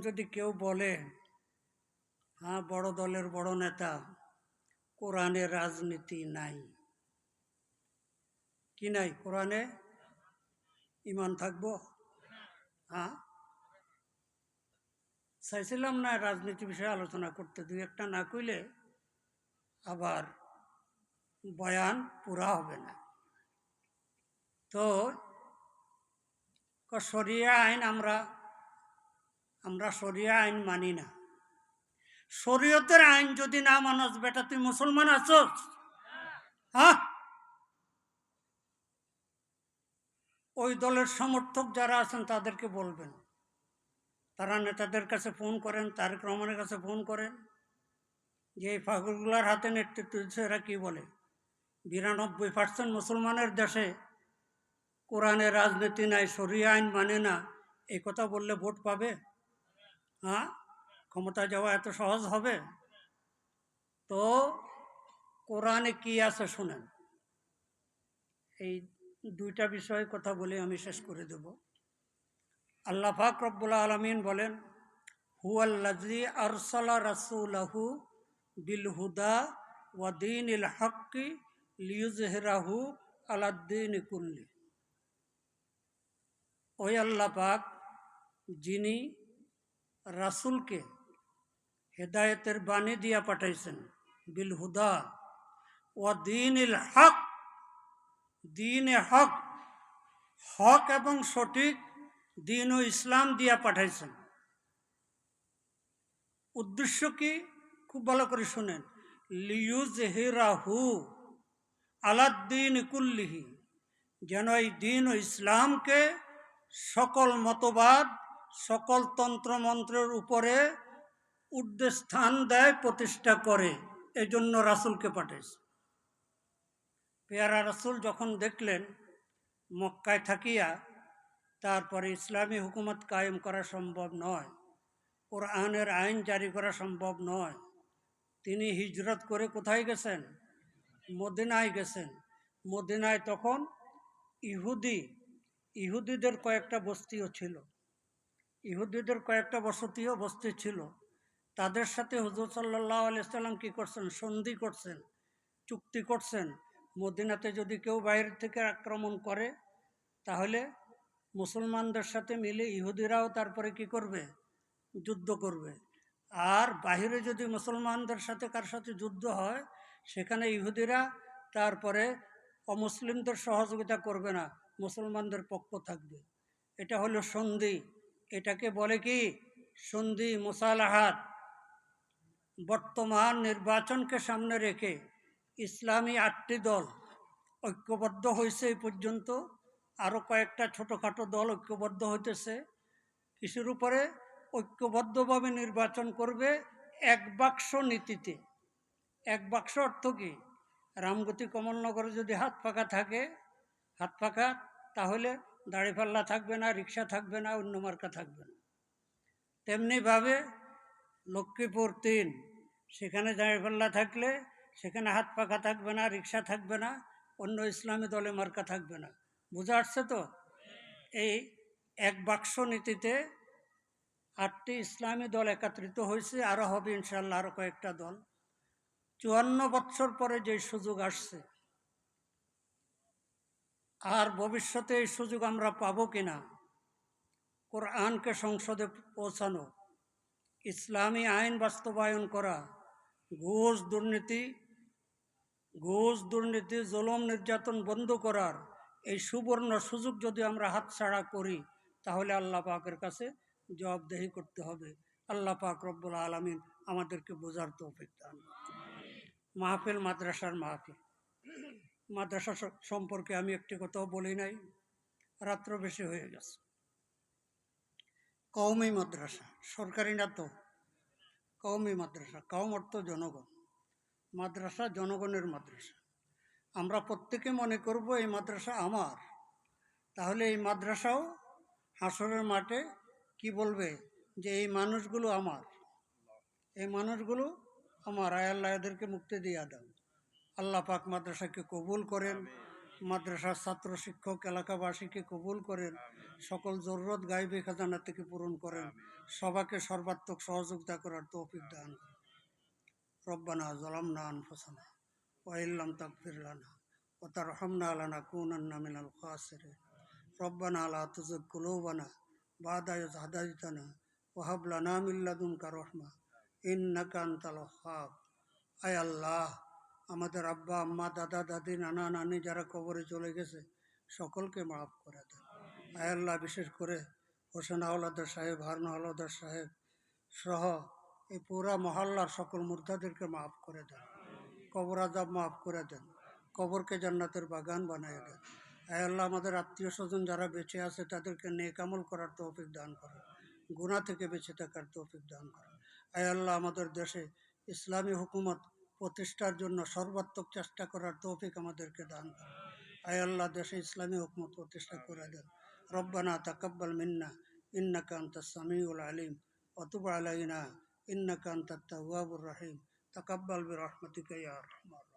যদি কেউ বলে হ্যাঁ বড় দলের বড় নেতা, কোরআনে রাজনীতি নাই। কি নাই? কোরআনে ইমান থাকব? হ্যাঁ। চাইছিলাম না রাজনীতি বিষয়ে আলোচনা করতে। দুই একটা না কইলে আবার বয়ান পুরা হবে না। তো শরিয়া আইন আমরা আমরা শরিয়া আইন মানি না। শরীয়তের আইন যদি না মানস, বেটা, তুই মুসলমান আছস? হ্যাঁ? ওই দলের সমর্থক যারা আছেন, তাদেরকে বলবেন। তারা নেতাদের কাছে ফোন করেন, তারেক রহমানের কাছে ফোন করেন। যে এই ফাঁকুরগুলার হাতে নেতৃত্ব দিচ্ছে, এরা কি বলে? বিরানব্বই পার্সেন্ট মুসলমানের দেশে কোরআনে রাজনীতি নাই সরিয়া আইন মানে না। এই কথা বললে ভোট পাবে? হ্যাঁ? ক্ষমতা যাওয়া এত সহজ হবে? তো কোরআনে কি আছে শুনেন। এই দুইটা বিষয়ে কথা বলে আমি শেষ করে দেব। আল্লাহ পাক রব্বুল আলমিন বলেন হুয়াল্লাজি আরসালা রাসুলাহু বিল হুদা ওয়াদিন ইল হক্কি লিউজহেরাহু আলাদ্দিন কুল্লি। ওই আল্লাহ পাক, যিনি রাসুলকে হেদায়েতের বাণী দিয়া পাঠাইছেন, বিল হুদা ও দিন ইল হক, দিন এ হক হক এবং সঠিক দিন ও ইসলাম দিয়া পাঠাইছেন। উদ্দেশ্য কি? খুব ভালো করে শুনেন। লিউজ হিরাহু আলাদ্দিন কুল্লিহি, যেন এই দিন ও ইসলামকে সকল মতবাদ সকল তন্ত্রমন্ত্রের উপরে ঊর্ধ্বে স্থান দেয়, প্রতিষ্ঠা করে। এই জন্য রাসুলকে পাঠাইছে। পেয়ারা রাসুল যখন দেখলেন, মক্কায় থাকিয়া তারপরে ইসলামী হুকুমত কায়েম করা সম্ভব নয়, কোরআনের আইন জারি করা সম্ভব নয়, তিনি হিজরত করে কোথায় গেছেন? মদিনায় গেছেন। মদিনায় তখন ইহুদি, ইহুদিদের কয়েকটা বস্তিও ছিল। ইহুদিদের কয়েকটা বসতিও বস্তি ছিল। তাদের সাথে হুজুর সাল্লাহ আলিয়াল্লাম কী করছেন? সন্ধি করছেন, চুক্তি করছেন। মদিনাতে যদি কেউ বাইরে থেকে আক্রমণ করে, তাহলে মুসলমানদের সাথে মিলে ইহুদিরাও তারপরে কি করবে? যুদ্ধ করবে। আর বাহিরে যদি মুসলমানদের সাথে কার সাথে যুদ্ধ হয়, সেখানে ইহুদিরা তারপরে অমুসলিমদের সহযোগিতা করবে না, মুসলমানদের পক্ষ থাকবে। এটা হলো সন্ধি। এটাকে বলে কি? সন্ধি মোসালাহাত। বর্তমান নির্বাচনকে সামনে রেখে ইসলামী আটটি দল ঐক্যবদ্ধ হয়েছে এই পর্যন্ত। আরও কয়েকটা ছোটোখাটো দল ঐক্যবদ্ধ হইতেছে। কিছুর উপরে? ঐক্যবদ্ধভাবে নির্বাচন করবে এক বাক্স নীতিতে। এক বাক্স অর্থ কি? রামগতি কমলনগরে যদি হাত ফাঁকা থাকে, হাত ফাঁকা, তাহলে দাড়িপাল্লা থাকবে না, রিক্সা থাকবে না, অন্য মার্কা থাকবে না। তেমনিভাবে লক্ষ্মীপুর তিন, সেখানে দাঁড়িপাল্লা থাকলে সেখানে হাত পাখা থাকবে না, রিক্সা থাকবে না, অন্য ইসলামী দলে মার্কা থাকবে না। বুঝা আসছে তো? এই এক বাক্স নীতিতে আটটি ইসলামী দল একত্রিত হয়েছে আরও হবে ইনশাল্লাহ আরও কয়েকটা দল। চুয়ান্ন বৎসর পরে যে সুযোগ আসছে আর ভবিষ্যতে এই সুযোগ আমরা পাবো কিনা? কোরআনকে সংসদে পৌঁছানো, ইসলামী আইন বাস্তবায়ন করা, ঘুষ দুর্নীতি ঘুষ দুর্নীতি, জলম নির্যাতন বন্ধ করার এই সুবর্ণ সুযোগ যদি আমরা হাতছাড়া করি, তাহলে আল্লাহ পাকের কাছে জবাবদেহি করতে হবে। আল্লাহ পাক রব্বুল আলমিন আমাদেরকে বোঝার তো অপেক্ষা মাহফিল মাদ্রাসার মাহফিল। মাদ্রাসা সম্পর্কে আমি একটি কথাও বলি নাই। রাত্র বেশি হয়ে গেছে। কৌমি মাদ্রাসা, সরকারি না তো? কৌমি মাদ্রাসা কৌম অর্থ জনগণ। মাদ্রাসা জনগণের মাদ্রাসা। আমরা প্রত্যেকে মনে করব এই মাদ্রাসা আমার। তাহলে এই মাদ্রাসাও হাসরের মাঠে কি বলবে যে এই মানুষগুলো আমার? এই মানুষগুলো আমার। আয় আল্লাহ এদেরকে মুক্তি দিয়ে দাও। আল্লাহ পাক মাদ্রাসাকে কবুল করেন। মাদ্রাসার ছাত্র শিক্ষক এলাকাবাসীকে কবুল করেন। সকল জরুরত গাইবে খাজানা থেকে পূরণ করেন। সবাকে সর্বাত্মক সহযোগিতা করার তৌফিক দান করেন। রব্বানা জলামনা আনফসানা ওয়াইল্লাম তাকফিরলানা ও তার রহমনা আলানা কুনান্না মিনাল খাসের রব্বানা আলা তুজুক কুলুবানা বাদায় হাদাইতানা ওহাবলানা মিল্লাদুমকা রহমা। ইন্নাকা আনতাল হাব আয় আল্লাহ আমাদের আব্বা, আম্মা, দাদা, দাদি, নানা, নানি যারা কবরে চলে গেছে, সকলকে মাফ করে দেন। আয় আল্লাহ বিশেষ করে হোসেন আওলাদার সাহেব, হারুন আওলাদার সাহেব সহ এই পুরা মহল্লার সকল মুর্দাদেরকে মাফ করে দেন। কবর আজাব মাফ করে দেন। কবরকে জান্নাতের বাগান বানিয়ে দেন। আয় আল্লাহ আমাদের আত্মীয় স্বজন যারা বেঁচে আছে, তাদেরকে নেকামল করার তৌফিক দান করেন। গুণা থেকে বেঁচে থাকার তৌফিক দান করেন। আয় আল্লাহ আমাদের দেশে ইসলামী হুকুমত প্রতিষ্ঠার জন্য সর্বাত্মক চেষ্টা করার তৌফিক আমাদেরকে দান করে আয় আল্লাহ, দেশে ইসলামী হুকুমত প্রতিষ্ঠা করে দেন। রব্বানা তাকাব্বাল মিন্না, ইন্নাকা আন্তা সামিউল আলিম অতুব আলাইনা, ইন্নাকা আন্তা তাওয়াবুর রাহিম। তাকাব্বাল বি রহমতিকা ইয়া রহমান